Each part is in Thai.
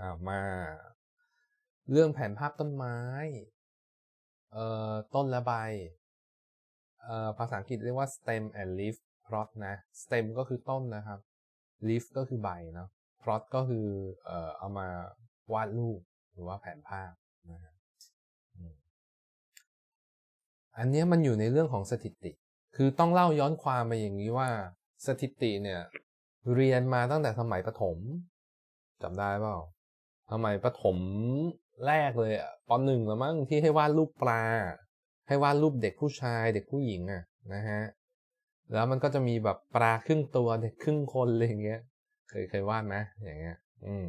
อามา เรื่องแผนภาพต้นไม้ เอ่อ ต้นและใบ เอ่อ ภาษาอังกฤษเรียกว่า stem and leaf plot นะ stem ก็คือต้นนะครับ leaf ก็คือใบเนาะ plot ก็คือ เอ่อ เอามาวาดรูปหรือว่าแผนภาพนะฮะอันนี้มันอยู่ในเรื่องของสถิติ คือต้องเล่าย้อนความไปอย่างนี้ว่าสถิติเนี่ย เรียนมาตั้งแต่สมัยประถมจำได้เปล่า สมัยประถมแรกเลยอะปหนึ่งแล้วมั้งที่ให้วาดรูปปลา ให้วาดรูปเด็กผู้ชายเด็กผู้หญิงอะนะฮะแล้วมันก็จะมีแบบปลาครึ่งตัวเด็กครึ่งคนอะไรอย่างเงี้ย เคยเคยวาดไหมอย่างเงี้ย อืม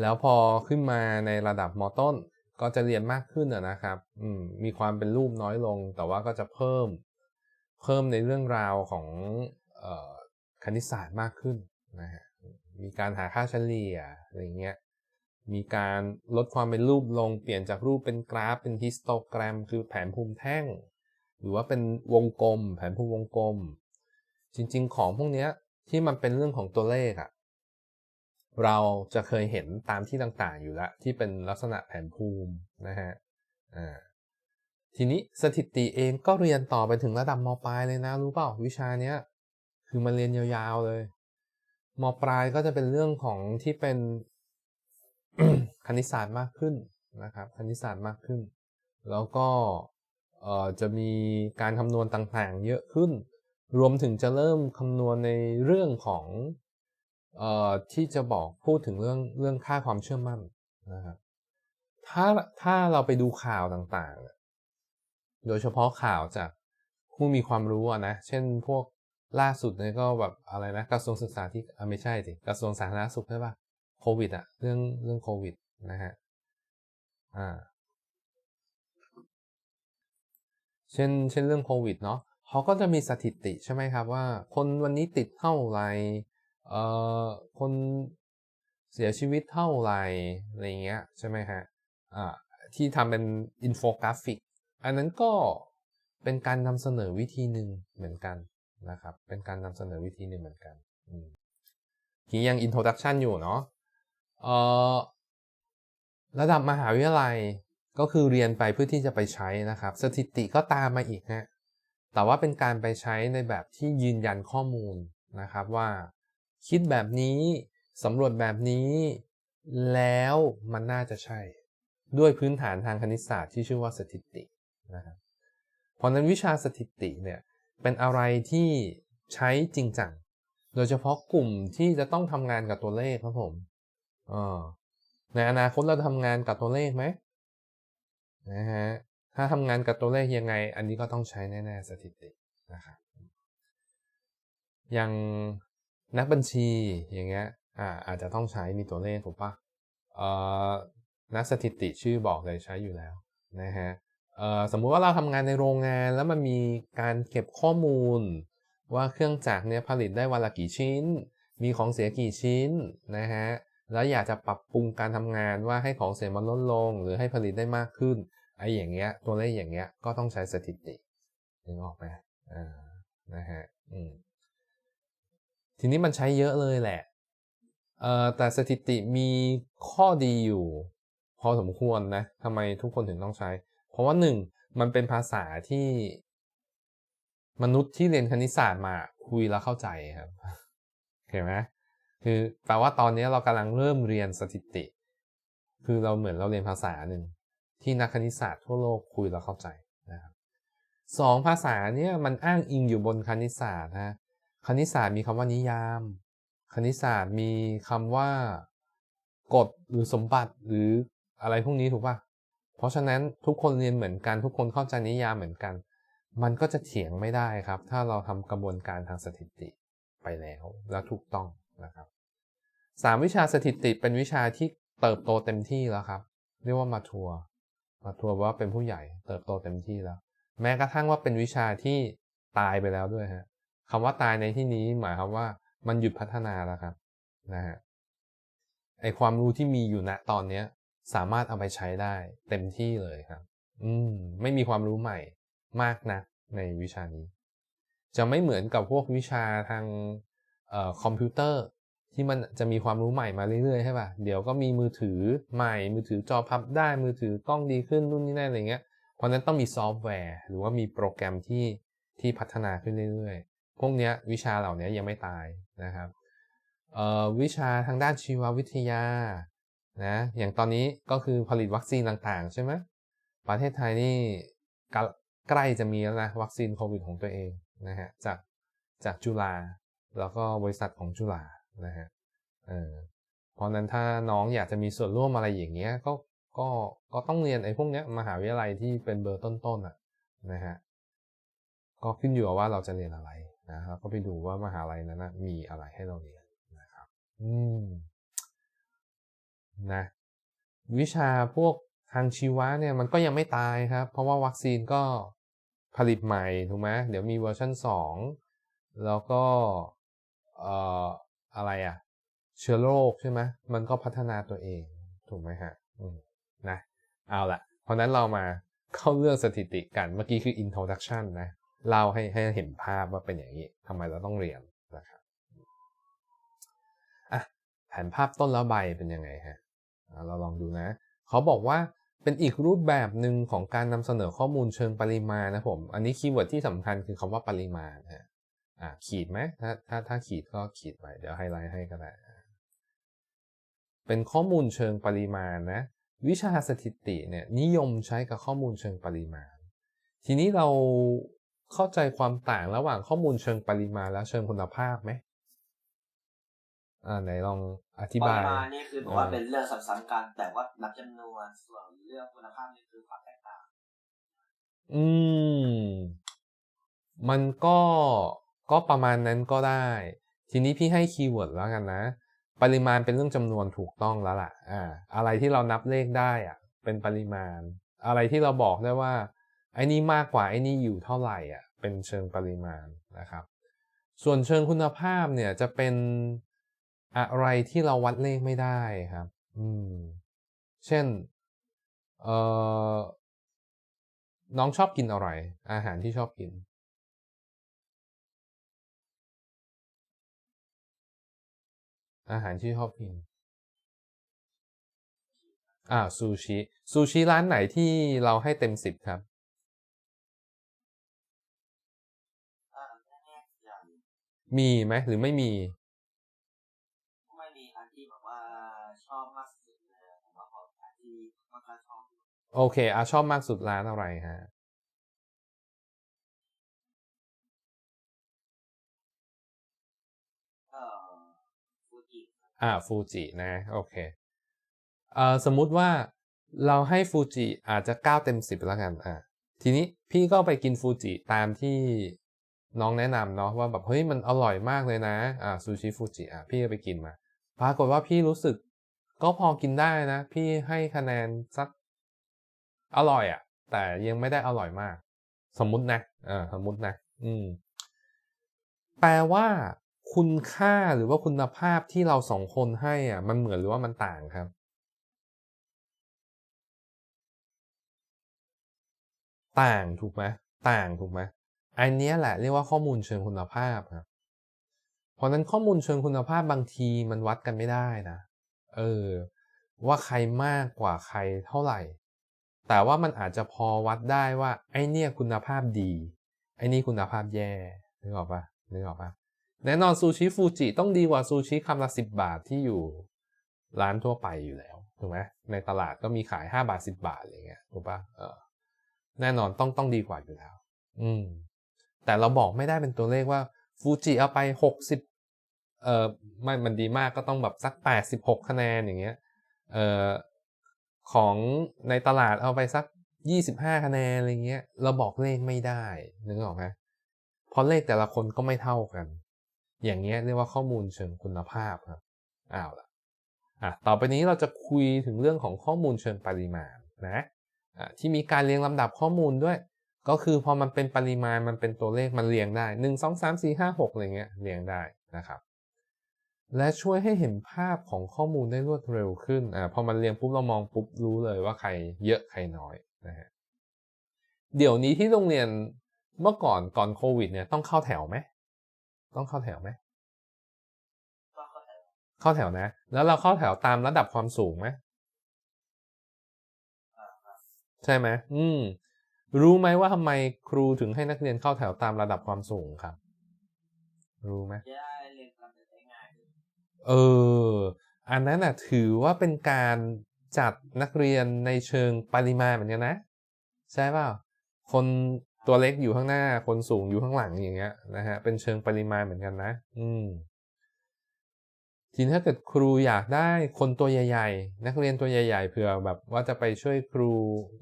แล้วพอขึ้นมาในระดับมต้นก็จะเรียนมากขึ้นอะนะครับ อืมมีความเป็นรูปน้อยลง แต่ว่าก็จะเพิ่ม เพิ่มในเรื่องราวของเอ่อคณิตศาสตร์มากขึ้นนะฮะ มีการหาค่าเฉลี่ยอะไรเงี้ยมีการลดความเป็นรูปลง เปลี่ยนจากรูปเป็นกราฟเป็นฮิสโตแกรม คือแผนภูมิแท่ง หรือว่าเป็นวงกลม แผนภูมิวงกลม จริง ๆ ของพวกนี้ที่มันเป็นเรื่องของตัวเลขอะเราจะเคยเห็นตามที่ต่างๆอยู่แล้ว ที่เป็นลักษณะแผนภูมินะฮะอ่าทีนี้สถิติเองก็เรียนต่อไปถึงระดับมปลายเลยนะ รู้เปล่าวิชาเนี้ย คือมันเรียนยาวๆเลย มปลายก็จะเป็นเรื่องของที่เป็นคณิตศาสตร์มากขึ้นนะครับคณิตศาสตร์มากขึ้น แล้วก็จะมีการคำนวณต่างๆ เยอะขึ้น รวมถึงจะเริ่มคำนวณในเรื่องของออที่จะบอกพูดถึงเรื่องเรื่องค่าความเชื่อมั่นนะครับถ้าถ้าเราไปดูข่าวต่างๆ โดยเฉพาะข่าวจากผู้มีความรู้นะ เช่นพวก ล่าสุดเนี่ยก็แบบอะไรนะกระทรวงศึกษาที่ไม่ใช่สิกระทรวงสาธารณสุขใช่ปะโควิดอะเรื่องเรื่องโควิดนะฮะอ่าเช่นเช่นเรื่องโควิดเนาะเขาก็จะมีสถิติใช่ไหมครับว่า คนวันนี้ติดเท่าไหร่เอ่อคนเสียชีวิตเท่าไหร่อะไรเงี้ยใช่ไหมฮะอ่าที่ทำเป็นอินโฟกราฟิก อันนั้นก็เป็นการนำเสนอวิธีหนึ่งเหมือนกัน นะครับ เป็นการนำเสนอวิธีหนึ่งเหมือนกันอืมทียังอินโทรดักชันอยู่เนาะระดับมหาวิทยาลัยก็คือเรียนไปเพื่อที่จะไปใช้นะครับ สถิติก็ตามมาอีกฮะแต่ว่าเป็นการไปใช้ในแบบที่ยืนยันข้อมูลนะครับว่า คิดแบบนี้สำรวจแบบนี้ แล้วมันน่าจะใช่ ด้วยพื้นฐานทางคณิตศาสตร์ที่ชื่อว่าสถิตินะครับเพราะนั้นวิชาสถิติเนี่ย เป็นอะไรที่ใช้จริงจัง โดยเฉพาะกลุ่มที่จะต้องทำงานกับตัวเลขครับผมในอนาคตเราทำงานกับตัวเลขไหมนะฮะ ถ้าทำงานกับตัวเลขยังไง อันนี้ก็ต้องใช้แน่ๆสถิตินะครับอย่างนักบัญชีอย่างเงี้ยอ่าอาจจะต้องใช้มีตัวเลขถูกปะเอ่อนักสถิติชื่อบอกเลยใช้อยู่แล้วนะฮะ สมมุติว่าเราทำงานในโรงงานแล้วมันมีการเก็บข้อมูล ว่าเครื่องจักรเนี่ยผลิตได้วันละกี่ชิ้น มีของเสียกี่ชิ้นนะฮะแล้วอยากจะปรับปรุงการทำงานว่าให้ของเสียมันลดลง หรือให้ผลิตได้มากขึ้นไอ้อย่างเงี้ยตัวเลขอย่างเงี้ยก็ต้องใช้สถิตินึกออกไหมอ่านะฮะอืมทีนี้มันใช้เยอะเลยแหละเอ่อแต่สถิติมีข้อดีอยู่ พอสมควรนะทำไมทุกคนถึงต้องใช้ เพราะว่าหนึ่งมันเป็นภาษาที่มนุษย์ที่เรียนคณิตศาสตร์มาคุยแล้วเข้าใจครับเห็นไหมคือแปลว่าตอนนี้เรากำลังเริ่มเรียนสถิติ คือเราเหมือนเราเรียนภาษาหนึ่งที่นักคณิตศาสตร์ทั่วโลกคุยแล้วเข้าใจนะครับสองภาษาเนี่ยมันอ้างอิงอยู่บนคณิตศาสตร์นะคณิตศาสตร์มีคำว่านิยาม คณิตศาสตร์มีคำว่ากฎหรือสมบัติหรืออะไรพวกนี้ถูกป่ะ เพราะฉะนั้นทุกคนเรียนเหมือนกัน ทุกคนเข้าใจนิยามเหมือนกัน มันก็จะเถียงไม่ได้ครับ ถ้าเราทำกระบวนการทางสถิติไปแล้ว แล้วถูกต้องนะครับสามวิชาสถิติเป็นวิชาที่เติบโตเต็มที่แล้วครับ เรียกว่ามาทัวร์มาทัวร์ว่าเป็นผู้ใหญ่เติบโตเต็มที่แล้ว แม้กระทั่งว่าเป็นวิชาที่ตายไปแล้วด้วยฮะคำว่าตายในที่นี้หมายความว่ามันหยุดพัฒนาแล้วครับนะฮะไอความรู้ที่มีอยู่ณตอนเนี้ย สามารถเอาไปใช้ได้เต็มที่เลยครับ อืม ไม่มีความรู้ใหม่มากนะในวิชานี้ จะไม่เหมือนกับพวกวิชาทางออคอมพิวเตอร์ที่มันจะมีความรู้ใหม่มาเรื่อยๆใช่ป่ะ เดี๋ยวก็มีมือถือใหม่ มือถือจอพับได้ มือถือกล้องดีขึ้นนู่นนี่นั่นอะไรเงี้ย เพราะฉะนั้นต้องมีซอฟต์แวร์ หรือว่ามีโปรแกรมที่ที่พัฒนาขึ้นเรื่อยๆ พวกเนี้ยวิชาเหล่านี้ยังไม่ตายนะครับวิชาทางด้านชีววิทยา นะอย่างตอนนี้ก็คือผลิตวัคซีนต่างๆ ใช่ไหมประเทศไทยนี่ใกล้จะมีแล้วนะวัคซีนโควิดของตัวเองนะฮะจากจากจุฬาแล้วก็บริษัทของจุฬานะฮะเออเพราะนั้นถ้าน้องอยากจะมีส่วนร่วมอะไรอย่างเงี้ยก็ก็ก็ต้องเรียนไอ้พวกเนี้ยมหาวิทยาลัยที่เป็นเบอร์ต้นๆอะนะฮะก็ขึ้นอยู่กับว่าเราจะเรียนอะไรนะครับก็ไปดูว่ามหาลัยนั้นนะมีอะไรให้เราเรียนนะครับ อืม นะวิชาพวกทางชีวะเนี่ยมันก็ยังไม่ตายครับ เพราะว่าวัคซีนก็ผลิตใหม่ถูกไหมเดี๋ยวมีเวอร์ชัน2 แล้วก็เอ่ออะไรอะ่ะเชื้อโรคใช่ไหมมันก็พัฒนาตัวเองถูกไหมฮะอืมนะเอาละเพราะนั้นเรามาเข้าเรื่องสถิติกันเมื่อกี้คือ introduction นะเล่าให้ให้เห็นภาพว่าเป็นอย่างนี้ทำไมเราต้องเรียนนะครับอะแผนภาพต้นแล้วใบเป็นยังไงฮะอะ เราลองดูนะ เขาบอกว่าเป็นอีกรูปแบบหนึ่งของการนำเสนอข้อมูลเชิงปริมาณนะผม อันนี้คีย์เวิร์ดที่สำคัญคือคำว่าปริมาณฮะอ่าขีดไหมถ้าถ้าถ้าขีดก็ขีดไปเดี๋ยวไฮไลท์ให้ก็ได้ เป็นข้อมูลเชิงปริมาณนะวิชาสถิติเนี่ยนิยมใช้กับข้อมูลเชิงปริมาณ ทีนี้เราเข้าใจความต่างระหว่างข้อมูลเชิงปริมาณและเชิงคุณภาพไหมอ่าไหนลอง อธิปบายริมาณนี่คือบอกว่าเป็นเรื่องซ้ำๆกัน แต่ว่านับจำนวนส่วนเรื่องคุณภาพนี่คือความแตกต่าง อืม มันก็ก็ประมาณนั้นก็ได้ ทีนี้พี่ให้คีย์เวิร์ดแล้วกันนะ ปริมาณเป็นเรื่องจำนวนถูกต้องแล้วล่ะ อ่า อะไรที่เรานับเลขได้อะ เป็นปริมาณ อะไรที่เราบอกได้ว่าไอ้นี่มากกว่าไอ้นี่อยู่เท่าไหร่อะ เป็นเชิงปริมาณนะครับ ส่วนเชิงคุณภาพเนี่ยจะเป็น อะไรที่เราวัดเลขไม่ได้ครับ อืม เช่น เอ่อ น้องชอบกินอะไร อาหารที่ชอบกิน อาหารที่ชอบกิน อ่าซูชิ ซูชิร้านไหนที่เราให้เต็มสิบครับถ้าแน่ๆอย่างมีไหมหรือไม่มีไม่ ที่ค่อนข้างชอบโอเคอาชอบมากสุดร้านอะไรฮะเอ่อฟูจิอ่าฟูจินะโอเคเอ่อสมมุติว่าเราให้ฟูจิอาจจะ 9 เต็ม 10 แล้วกันอ่าทีนี้พี่ก็ไปกินฟูจิตามที่น้องแนะนำเนาะว่าแบบเฮ้ยมันอร่อยมากเลยนะอ่าซูชิฟูจิอะพี่ก็ไปกินมาปรากฏว่าพี่รู้สึก ก็พอกินได้นะ พี่ให้คะแนนสัก อร่อยอะ่ะ แต่ยังไม่ได้อร่อยมาก สมมุตินะเออสมมุตินะ อืม แปลว่าคุณค่าหรือว่าคุณภาพที่เราสองคนให้อะ มันเหมือนหรือว่ามันต่างครับ ต่างถูกไหมต่างถูกไหมอันเนี้ยแหละเรียกว่าข้อมูลเชิงคุณภาพครับเพราะนั้นข้อมูลเชิงคุณภาพบางทีมันวัดกันไม่ได้นะ เออว่าใครมากกว่าใครเท่าไหร่ แต่ว่ามันอาจจะพอวัดได้ว่า ไอเนี่ยคุณภาพดี ไอนี่คุณภาพแย่นึกออกปะนึกออกปะแน่นอนซูชิฟูจิต้องดีกว่าซูชิคำละสิบบาทที่อยู่ร้านทั่วไปอยู่แล้วถูกไหมในตลาดก็มีขายห้าบาทสิบบาทอะไรเงี้ยถูกปะเออแน่นอนต้องต้องดีกว่าอยู่แล้ว อืม แต่เราบอกไม่ได้เป็นตัวเลขว่าฟูจิเอาไปหกสิบ เออไม่มันดีมากก็ต้องแบบสักแปดสิบหกคะแนนอย่างเงี้ยเออของในตลาดเอาไปสักยี่สิบห้าคะแนนอะไรเงี้ยเราบอกเลขไม่ได้นึกออกไหมเพราะเลขแต่ละคนก็ไม่เท่ากัน อย่างเงี้ยเรียกว่าข้อมูลเชิงคุณภาพครับอ้าวละอะต่อไปนี้เราจะคุยถึงเรื่องของข้อมูลเชิงปริมาณนะอะที่มีการเรียงลำดับข้อมูลด้วย ก็คือพอมันเป็นปริมาณมันเป็นตัวเลขมันเรียงได้หนึ่งสองสามสี่ห้าหกอะไรเงี้ยเรียงได้นะครับ และช่วยให้เห็นภาพของข้อมูลได้รวดเร็วขึ้นอ่าพอมันเรียงปุ๊บเรามองปุ๊บรู้เลยว่าใครเยอะใครน้อยนะฮะเดี๋ยวนี้ที่โรงเรียนเมื่อก่อนก่อนโควิดเนี่ยต้องเข้าแถวไหมต้องเข้าแถวไหมเข้าแถวนะ แล้วเราเข้าแถวตามระดับความสูงไหมใช่ไหมอืมรู้ไหมว่าทำไมครูถึงให้นักเรียนเข้าแถวตามระดับความสูงครับ รู้ไหมจ เออ อันนั้นน่ะถือว่าเป็นการจัดนักเรียนในเชิงปริมาณเหมือนกันนะ ใช่เปล่าคนตัวเล็กอยู่ข้างหน้า คนสูงอยู่ข้างหลังอย่างเงี้ยนะฮะเป็นเชิงปริมาณเหมือนกันนะ อืมทีนี้ถ้าเกิดครูอยากได้คนตัวใหญ่ ๆ นักเรียนตัวใหญ่ ๆเผื่อแบบว่าจะไปช่วยครู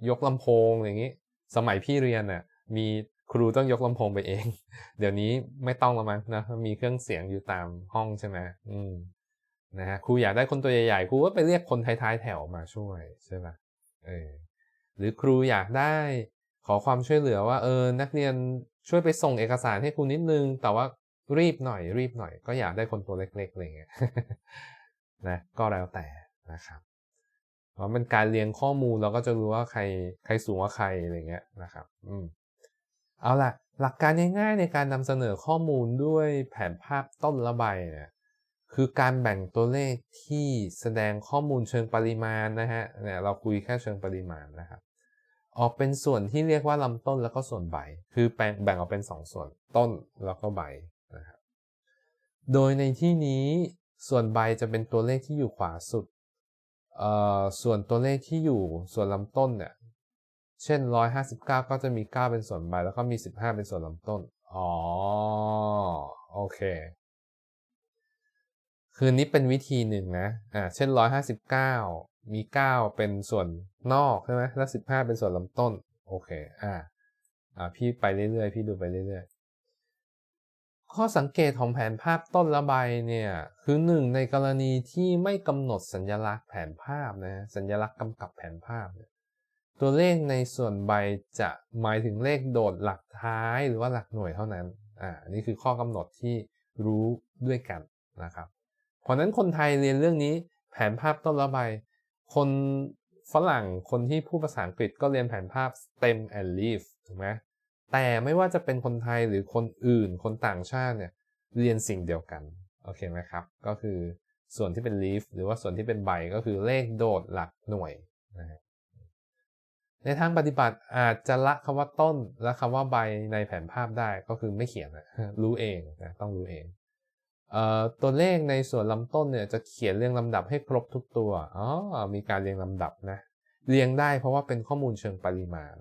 ยกลำโพงอย่างนี้ สมัยพี่เรียนน่ะมี ครูต้องยกลำโพงไปเอง เดี๋ยวนี้ไม่ต้องและมั้งนะมีเครื่องเสียงอยู่ตามห้องใช่ไหมอืมนะฮะครูอยากได้คนตัวใหญ่ๆครูก็ไปเรียกคนท้ายๆแถวมาช่วยใช่ปะเออหรือครูอยากได้ขอความช่วยเหลือว่าเออนักเรียนช่วยไปส่งเอกสารให้ครูนิดนึง แต่ว่ารีบหน่อย รีบหน่อย ก็อยากได้คนตัวเล็กๆอะไรเงี้ยนะก็แล้วแต่นะครับเพราะมันการเรียงข้อมูลเราก็จะรู้ว่าใครใครสูงกว่าใครอะไรเงี้ยนะครับ อืม เอาล่ะ หลักการง่ายๆในการนำเสนอข้อมูลด้วยแผนภาพต้นระบายเนี่ยคือการแบ่งตัวเลขที่แสดงข้อมูลเชิงปริมาณนะฮะเนี่ยเราคุยแค่เชิงปริมาณนะครับ ออกเป็นส่วนที่เรียกว่าลำต้นแล้วก็ส่วนใบ คือแบ่งแบ่งออกเป็นสองส่วนต้นแล้วก็ใบนะครับ โดยในที่นี้ส่วนใบจะเป็นตัวเลขที่อยู่ขวาสุดเอ่อส่วนตัวเลขที่อยู่ส่วนลำต้นเนี่ย เช่น 159 ก็จะมี 9 เป็นส่วนใบ แล้วก็มี 15 เป็นส่วนลำต้น อ๋อ โอเค คือนี้เป็นวิธีหนึ่งนะ อ่า เช่น 159 มี 9 เป็นส่วนนอกใช่ไหมแล้ว 15 เป็นส่วนลำต้น โอเค อ่า อ่า พี่ไปเรื่อยๆ พี่ดูไปเรื่อยๆ ข้อสังเกตของแผนภาพต้นระใบเนี่ย คือหนึ่งในกรณีที่ไม่กำหนดสัญลักษณ์แผนภาพนะ สัญลักษณ์กำกับแผนภาพเนี่ย ตัวเลขในส่วนใบจะหมายถึงเลขโดดหลักท้ายหรือว่าหลักหน่วยเท่านั้น อ่า นี่คือข้อกำหนดที่รู้ด้วยกันนะครับ เพราะนั้นคนไทยเรียนเรื่องนี้แผนภาพต้นระใบ คนฝรั่งคนที่พูดภาษาอังกฤษก็เรียนแผนภาพ stem and leaf ถูกไหมแต่ไม่ว่าจะเป็นคนไทยหรือคนอื่น คนต่างชาติเนี่ยเรียนสิ่งเดียวกัน โอเคไหมครับ ก็คือส่วนที่เป็น leaf หรือว่าส่วนที่เป็นใบก็คือเลขโดดหลักหน่วยนะฮะ ในทางปฏิบัติอาจจะละคำว่าต้นและคำว่าใบในแผนภาพได้ก็คือไม่เขียนนะรู้เองนะต้องรู้เองเอ่อตัวเลขในส่วนลำต้นเนี่ยจะเขียนเรียงลำดับให้ครบทุกตัวอ๋อมีการเรียงลำดับนะเรียงได้เพราะว่าเป็นข้อมูลเชิงปริมาณ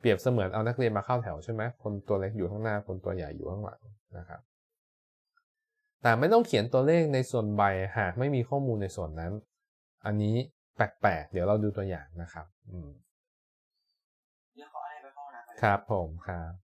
เปรียบเสมือนเอานักเรียนมาเข้าแถวใช่ไหมคนตัวเล็กอยู่ข้างหน้าคนตัวใหญ่อยู่ข้างหลังนะครับแต่ไม่ต้องเขียนตัวเลขในส่วนใบหากไม่มีข้อมูลในส่วนนั้น อันนี้แปลกๆ เดี๋ยวเราดูตัวอย่างนะครับ อืม ครับผมครับ